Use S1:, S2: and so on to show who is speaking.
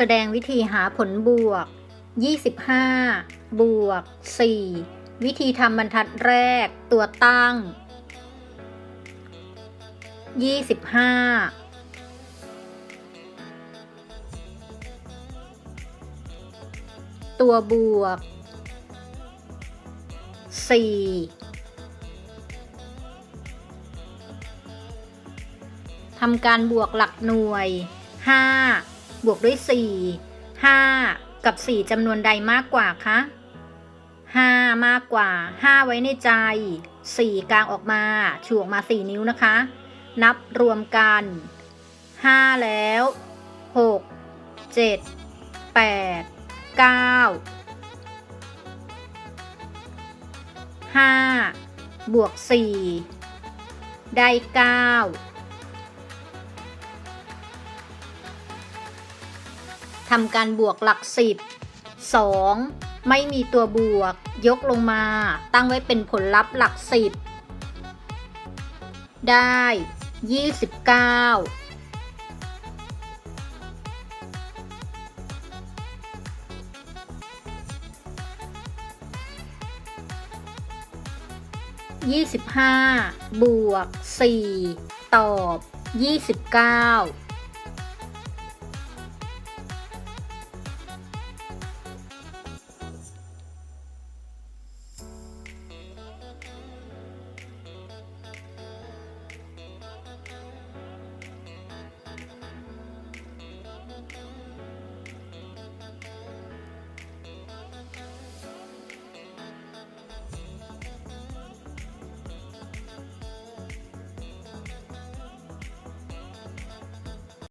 S1: แสดงวิธีหาผลบวก 25 บวก 4 วิธีทำบรรทัดแรกตัวตั้ง 25ตัวบวก 4ทำการบวกหลักหน่วย 5 บวกด้วย 4 5 กับ 4จำนวนใดมากกว่าคะ 5 มากกว่า 5 ไว้ในใจ 4 กลางออกมาฉูออกมา 4 นิ้วนะคะ นับรวมกัน 5 แล้ว 6 7 8 9 5 บวก 4 ได้ 9 ทำการบวกหลักสิบ 2. ไม่มีตัวบวก ยกลงมา ตั้งไว้เป็นผลลัพธ์หลักสิบ ได้ 29 25 บวก 4 ตอบ 29